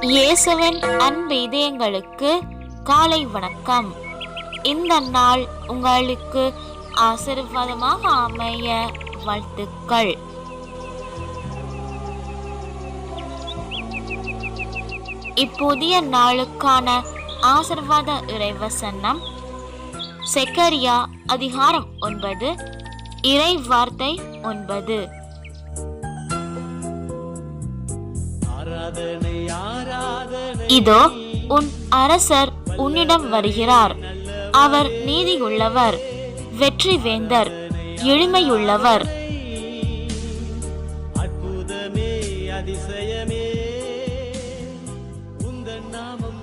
இயேசுவின் அன்பு இதயங்களுக்கு காலை வணக்கம். இந்த நாள் உங்களுக்கு ஆசீர்வாதமாக அமைய வாழ்த்துக்கள். இப்புதிய நாளுக்கான ஆசீர்வாத இறைவசனம் செக்கரியா அதிகாரம் ஒன்பது இறை வார்த்தை ஒன்பது. இதோ உன் அரசர் உன்னிடம் வருகிறார். அவர் நீதியுள்ளவர் வெற்றி வேந்தர் எளிமையுள்ளவர். அற்புதமே அதிசயமே. உந்தன் நாமம்